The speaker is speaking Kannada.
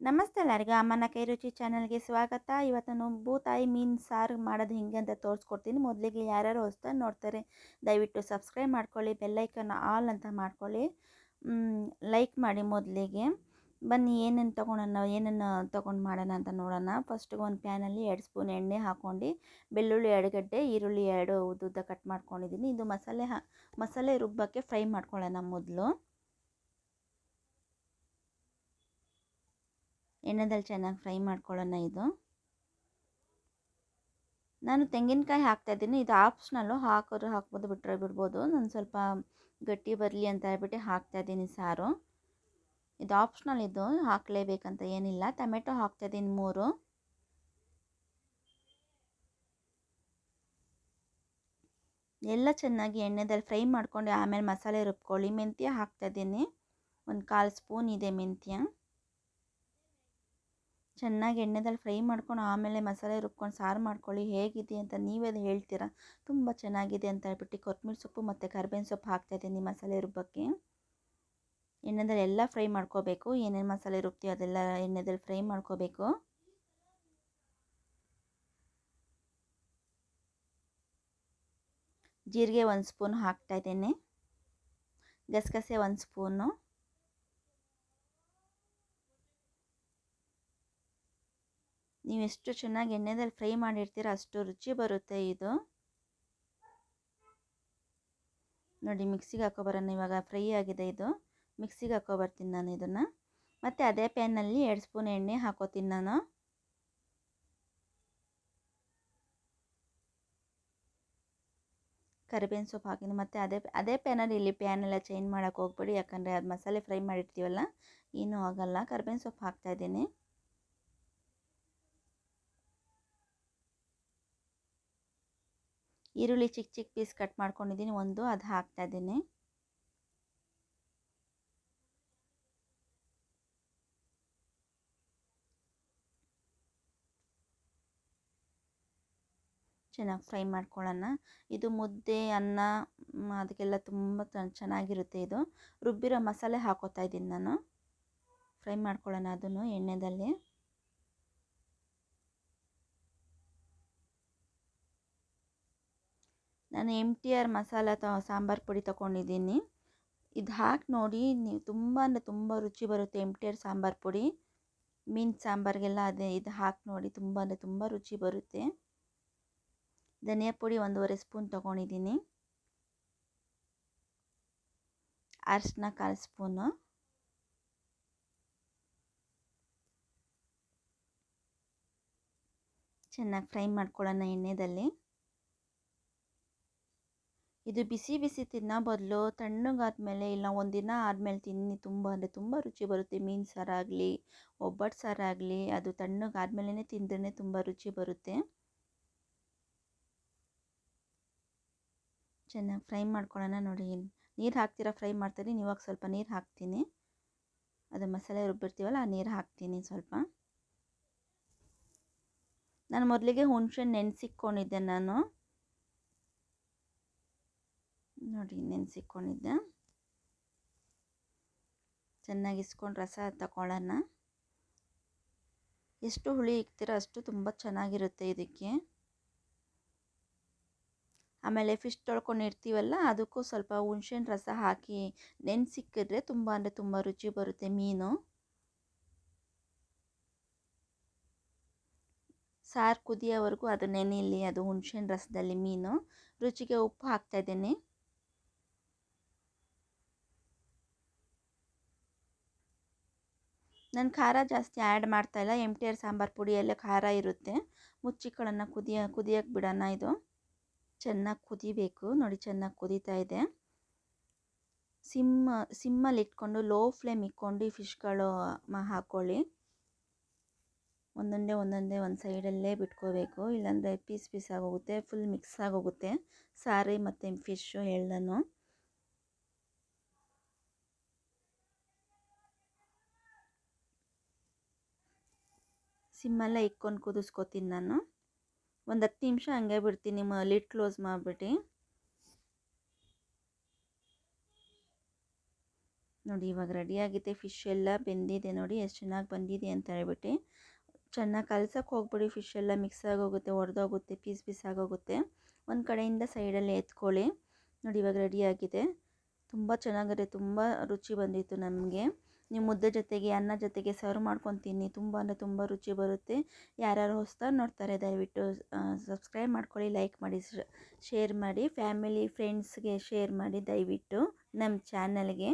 ನಮಸ್ತೆ ಎಲ್ಲರಿಗೂ, ಅಮ್ಮನ ಕೈ ರುಚಿ ಚಾನಲ್ಗೆ ಸ್ವಾಗತ. ಇವತ್ತು ನಾನು ಭೂತಾಯಿ ಮೀನು ಸಾರು ಮಾಡೋದು ಹೇಗೆ ಅಂತ ತೋರಿಸ್ಕೊಡ್ತೀನಿ. ಮೊದಲಿಗೆ ಯಾರ್ಯಾರು ಹೊಸ್ತಾರೆ ನೋಡ್ತಾರೆ, ದಯವಿಟ್ಟು ಸಬ್ಸ್ಕ್ರೈಬ್ ಮಾಡ್ಕೊಳ್ಳಿ ಬೆಲ್ಲೈಕನ್ ಆಲ್ ಅಂತ ಮಾಡ್ಕೊಳ್ಳಿ. ಲೈಕ್ ಮಾಡಿ ಮೊದಲಿಗೆ. ಬನ್ನಿ, ಏನೇನು ತೊಗೊಳೋಣ ಏನನ್ನು ತೊಗೊಂಡು ಮಾಡೋಣ ಅಂತ ನೋಡೋಣ. ಫಸ್ಟಿಗೆ ಒಂದು ಪ್ಯಾನಲ್ಲಿ ಎರಡು ಸ್ಪೂನ್ ಎಣ್ಣೆ ಹಾಕ್ಕೊಂಡು, ಬೆಳ್ಳುಳ್ಳಿ ಎರಡು ಗಡ್ಡೆ ಈರುಳ್ಳಿ ಎರಡು ಉದ್ದುದ್ದ ಕಟ್ ಮಾಡ್ಕೊಂಡಿದ್ದೀನಿ. ಇದು ಮಸಾಲೆ ಹಾ, ಮಸಾಲೆ ರುಬ್ಬಕ್ಕೆ ಫ್ರೈ ಮಾಡ್ಕೊಳ್ಳೋಣ ಮೊದಲು. ಎಣ್ಣೆದಲ್ಲಿ ಚೆನ್ನಾಗಿ ಫ್ರೈ ಮಾಡ್ಕೊಳ್ಳೋಣ ಇದು. ನಾನು ತೆಂಗಿನಕಾಯಿ ಹಾಕ್ತಾಯಿದ್ದೀನಿ ಇದು ಆಪ್ಷನಲ್ಲು ಹಾಕೋರು ಹಾಕ್ಬೋದು ಬಿಟ್ಟರೆ ಬಿಡ್ಬೋದು. ನಾನು ಸ್ವಲ್ಪ ಗಟ್ಟಿ ಬರಲಿ ಅಂತ ಹೇಳ್ಬಿಟ್ಟು ಹಾಕ್ತಾಯಿದ್ದೀನಿ ಸಾರು. ಇದು ಆಪ್ಷನಲ್ ಇದು, ಹಾಕಲೇಬೇಕಂತ ಏನಿಲ್ಲ. ಟೊಮೆಟೊ ಹಾಕ್ತಾಯಿದ್ದೀನಿ ಮೂರು. ಎಲ್ಲ ಚೆನ್ನಾಗಿ ಎಣ್ಣೆದಲ್ಲಿ ಫ್ರೈ ಮಾಡ್ಕೊಂಡು ಆಮೇಲೆ ಮಸಾಲೆ ರುಬ್ಕೊಳ್ಳಿ. ಮೆಂತ್ಯ ಹಾಕ್ತಾಯಿದ್ದೀನಿ ಒಂದು ಕಾಲು ಸ್ಪೂನ್ ಇದೆ ಮೆಂತ್ಯ. ಚೆನ್ನಾಗಿ ಎಣ್ಣೆದಲ್ಲಿ ಫ್ರೈ ಮಾಡ್ಕೊಂಡು ಆಮೇಲೆ ಮಸಾಲೆ ರುಬ್ಕೊಂಡು ಸಾರು ಮಾಡ್ಕೊಳ್ಳಿ, ಹೇಗಿದೆ ಅಂತ ನೀವೇ ಹೇಳ್ತೀರಾ? ತುಂಬ ಚೆನ್ನಾಗಿದೆ ಅಂತ ಹೇಳ್ಬಿಟ್ಟು ಕೊತ್ತಂಬರಿ ಸೊಪ್ಪು ಮತ್ತು ಕರ್ಬೇವಿನ ಸೊಪ್ಪು ಹಾಕ್ತಾಯಿದ್ದೀನಿ ಮಸಾಲೆ ರುಬ್ಬಕ್ಕೆ. ಎಣ್ಣೆದಲ್ಲಿ ಎಲ್ಲ ಫ್ರೈ ಮಾಡ್ಕೋಬೇಕು, ಏನೇನು ಮಸಾಲೆ ರುಬ್ತೀವಿ ಅದೆಲ್ಲ ಎಣ್ಣೆದಲ್ಲಿ ಫ್ರೈ ಮಾಡ್ಕೋಬೇಕು. ಜೀರಿಗೆ ಒಂದು ಸ್ಪೂನ್ ಹಾಕ್ತಾಯಿದ್ದೇನೆ ಗಸಗಸೆ ಒಂದು ಸ್ಪೂನು. ನೀವು ಎಷ್ಟು ಚೆನ್ನಾಗಿ ಎಣ್ಣೆದಲ್ಲಿ ಫ್ರೈ ಮಾಡಿರ್ತೀರ ಅಷ್ಟು ರುಚಿ ಬರುತ್ತೆ ಇದು. ನೋಡಿ ಮಿಕ್ಸಿಗೆ ಹಾಕೊಬರೋಣ ಇವಾಗ ಫ್ರೈ ಆಗಿದೆ ಇದು. ಮಿಕ್ಸಿಗೆ ಹಾಕೊಬರ್ತೀನಿ ನಾನು ಇದನ್ನು. ಮತ್ತು ಅದೇ ಪ್ಯಾನಲ್ಲಿ ಎರಡು ಸ್ಪೂನ್ ಎಣ್ಣೆ ಹಾಕೋತೀನಿ ನಾನು. ಕರಿಬೇವಿನ ಸೊಪ್ಪು ಹಾಕಿದ್ದೀನಿ ಮತ್ತು ಅದೇ ಅದೇ ಪ್ಯಾನಲ್ಲಿ ಇಲ್ಲಿ ಪ್ಯಾನೆಲ್ಲ ಚೇಂಜ್ ಮಾಡೋಕ್ಕೆ ಹೋಗ್ಬೇಡಿ, ಯಾಕಂದರೆ ಅದು ಮಸಾಲೆ ಫ್ರೈ ಮಾಡಿರ್ತೀವಲ್ಲ, ಏನೂ ಆಗೋಲ್ಲ. ಕರಿಬೇವಿನ ಸೊಪ್ಪು ಹಾಕ್ತಾಯಿದ್ದೀನಿ ಈರುಳ್ಳಿ ಚಿಕ್ಕ ಚಿಕ್ಕ ಪೀಸ್ ಕಟ್ ಮಾಡ್ಕೊಂಡಿದ್ದೀನಿ. ಒಂದು, ಅದು ಹಾಕ್ತಾ ಇದ್ದೀನಿ. ಚೆನ್ನಾಗಿ ಫ್ರೈ ಮಾಡ್ಕೊಳ್ಳೋಣ. ಇದು ಮುದ್ದೆ, ಅನ್ನ ಅದಕ್ಕೆಲ್ಲ ತುಂಬ ಚೆನ್ನಾಗಿರುತ್ತೆ ಇದು. ರುಬ್ಬಿರೋ ಮಸಾಲೆ ಹಾಕೋತಾ ಇದ್ದೀನಿ ನಾನು. ಫ್ರೈ ಮಾಡ್ಕೊಳ್ಳೋಣ ಅದನ್ನು ಎಣ್ಣೆದಲ್ಲಿ. ನಾನು ಎಂ ಟಿ ಆರ್ ಮಸಾಲ ತ, ಸಾಂಬಾರು ಪುಡಿ ತೊಗೊಂಡಿದ್ದೀನಿ. ಇದು ಹಾಕಿ ನೋಡಿ, ನೀವು ತುಂಬ ಅಂದರೆ ತುಂಬ ರುಚಿ ಬರುತ್ತೆ ಎಂ ಟಿ ಆರ್ ಸಾಂಬಾರು ಪುಡಿ. ಮೀನು ಸಾಂಬಾರಿಗೆಲ್ಲ ಅದೇ, ಇದು ಹಾಕಿ ನೋಡಿ, ತುಂಬ ಅಂದರೆ ತುಂಬ ರುಚಿ ಬರುತ್ತೆ. ಧನಿಯಾ ಪುಡಿ ಒಂದೂವರೆ ಸ್ಪೂನ್ ತೊಗೊಂಡಿದ್ದೀನಿ. ಅರಿಶಿನ ಕಾಲು ಸ್ಪೂನು. ಚೆನ್ನಾಗಿ ಫ್ರೈ ಮಾಡ್ಕೊಳ್ಳೋಣ ಎಣ್ಣೆದಲ್ಲಿ. ಇದು ಬಿಸಿ ಬಿಸಿ ತಿನ್ನೋ ಬದಲು ತಣ್ಣಗಾದ್ಮೇಲೆ ಇಲ್ಲ ಒಂದಿನ ಆದಮೇಲೆ ತಿನ್ನಿ ತುಂಬ, ಅಂದರೆ ತುಂಬ ರುಚಿ ಬರುತ್ತೆ. ಮೀನು ಸಾರಾಗಲಿ ಒಬ್ಬಟ್ಟು ಸಾರಾಗಲಿ ಅದು ತಣ್ಣಗಾದ್ಮೇಲೆ ತಿಂದ್ರೇ ತುಂಬ ರುಚಿ ಬರುತ್ತೆ. ಚೆನ್ನಾಗಿ ಫ್ರೈ ಮಾಡ್ಕೊಳ್ಳೋಣ ನೋಡಿ. ನೀರು ಹಾಕ್ತೀರಾ ಫ್ರೈ ಮಾಡ್ತೀನಿ ಇವಾಗ ಸ್ವಲ್ಪ ನೀರು ಹಾಕ್ತೀನಿ. ಅದು ಮಸಾಲೆ ರುಬ್ಬಿರ್ತೀವಲ್ಲ, ಆ ನೀರು ಹಾಕ್ತೀನಿ ಸ್ವಲ್ಪ. ನಾನು ಮೊದಲಿಗೆ ಹುಣಸೆ ನೆನೆಸಿಕ್ಕೊಂಡಿದ್ದೆ ನಾನು. ನೋಡಿ ನೆನೆಸಿಕೊಂಡಿದ್ದೆ. ಚೆನ್ನಾಗಿ ಇಸ್ಕೊಂಡು ರಸ ತಗೊಳ್ಳೋಣ. ಎಷ್ಟು ಹುಳಿ ಇಕ್ತೀರೋ ಅಷ್ಟು ತುಂಬ ಚೆನ್ನಾಗಿರುತ್ತೆ ಇದಕ್ಕೆ. ಆಮೇಲೆ ಫಿಶ್ ತೊಳ್ಕೊಂಡಿರ್ತೀವಲ್ಲ, ಅದಕ್ಕೂ ಸ್ವಲ್ಪ ಹುಣ್ಸೆಹಣ್ಣು ರಸ ಹಾಕಿ ನೆನೆಸಿಕ್ಕಿದ್ರೆ ತುಂಬ ಅಂದರೆ ತುಂಬ ರುಚಿ ಬರುತ್ತೆ ಮೀನು. ಸಾರು ಕುದಿಯೋವರೆಗೂ ಅದು ನೆನೆಯಲ್ಲಿ ಅದು ಹುಣ್ಸೆಹಣ್ಣು ರಸದಲ್ಲಿ ಮೀನು. ರುಚಿಗೆ ಉಪ್ಪು ಹಾಕ್ತಾಯಿದ್ದೀನಿ ನಾನು ಖಾರ ಜಾಸ್ತಿ ಆ್ಯಡ್ ಮಾಡ್ತಾಯಿಲ್ಲ ಎಂ ಟಿ ಆರ್ ಸಾಂಬಾರು ಪುಡಿಯಲ್ಲೇ ಖಾರ ಇರುತ್ತೆ. ಮುಚ್ಚಿಕಳನ್ನು ಕುದಿಯ ಕುದಿಯೋಕ್ಕೆ ಬಿಡೋಣ ಇದು. ಚೆನ್ನಾಗಿ ಕುದಿಬೇಕು. ನೋಡಿ ಚೆನ್ನಾಗಿ ಕುದೀತಾ ಇದೆ. ಸಿಮ್ಮ, ಸಿಮ್ಮಲ್ಲಿ ಇಟ್ಕೊಂಡು ಲೋ ಫ್ಲೇಮ್ ಇಟ್ಕೊಂಡು ಈ ಫಿಶ್ಗಳು ಹಾಕ್ಕೊಳ್ಳಿ ಒಂದೊಂದೇ ಒಂದೊಂದೇ ಒಂದು ಸೈಡಲ್ಲೇ ಬಿಟ್ಕೋಬೇಕು. ಇಲ್ಲಾಂದರೆ ಪೀಸ್ ಪೀಸ್ ಆಗೋಗುತ್ತೆ. ಫುಲ್ ಮಿಕ್ಸ್ ಆಗೋಗುತ್ತೆ. ಸಾರಿ ಮತ್ತು ಫಿಶ್ಶು ಹೇಳ್ದನು ಸಿಮ್ಮೆಲ್ಲ ಇಕ್ಕೊಂಡು ಕುದಿಸ್ಕೊತೀನಿ ನಾನು. ಒಂದು ಹತ್ತು ನಿಮಿಷ ಹಂಗೆ ಬಿಡ್ತೀನಿ, ಮ, ಲಿಡ್ ಕ್ಲೋಸ್ ಮಾಡಿಬಿಟ್ಟು. ನೋಡಿ, ಇವಾಗ ರೆಡಿಯಾಗಿದೆ ಫಿಶ್ ಎಲ್ಲ ಬೆಂದಿದೆ ನೋಡಿ, ಎಷ್ಟು ಚೆನ್ನಾಗಿ ಬಂದಿದೆ ಅಂತ ಹೇಳ್ಬಿಟ್ಟು. ಚೆನ್ನಾಗಿ ಕಲ್ಸೋಕ್ಕೆ ಹೋಗ್ಬಿಡಿ, ಫಿಶ್ ಎಲ್ಲ ಮಿಕ್ಸ್ ಆಗೋಗುತ್ತೆ ಒಡೆದೋಗುತ್ತೆ ಪೀಸ್ ಪೀಸ್ ಆಗೋಗುತ್ತೆ. ಒಂದು ಕಡೆಯಿಂದ ಸೈಡಲ್ಲಿ ಎತ್ಕೊಳ್ಳಿ. ನೋಡಿ, ಇವಾಗ ರೆಡಿಯಾಗಿದೆ ತುಂಬ ಚೆನ್ನಾಗಿದೆ, ತುಂಬ ರುಚಿ ಬಂದಿತ್ತು ನಮಗೆ. ನೀವು ಮುದ್ದೆ ಜೊತೆಗೆ, ಅನ್ನ ಜೊತೆಗೆ ಸರ್ವ್ ಮಾಡ್ಕೊಂಡು ತಿನ್ನಿ ತುಂಬ ಅಂದರೆ ತುಂಬ ರುಚಿ ಬರುತ್ತೆ. ಯಾರ್ಯಾರು ಹೊಸ್ದಾಗಿ ನೋಡ್ತಾರೆ, ದಯವಿಟ್ಟು ಸಬ್ಸ್ಕ್ರೈಬ್ ಮಾಡ್ಕೊಳ್ಳಿ ಲೈಕ್ ಮಾಡಿ ಶೇರ್ ಮಾಡಿ ಫ್ಯಾಮಿಲಿ ಫ್ರೆಂಡ್ಸ್ಗೆ ಶೇರ್ ಮಾಡಿ, ದಯವಿಟ್ಟು ನಮ್ಮ ಚಾನಲ್ಗೆ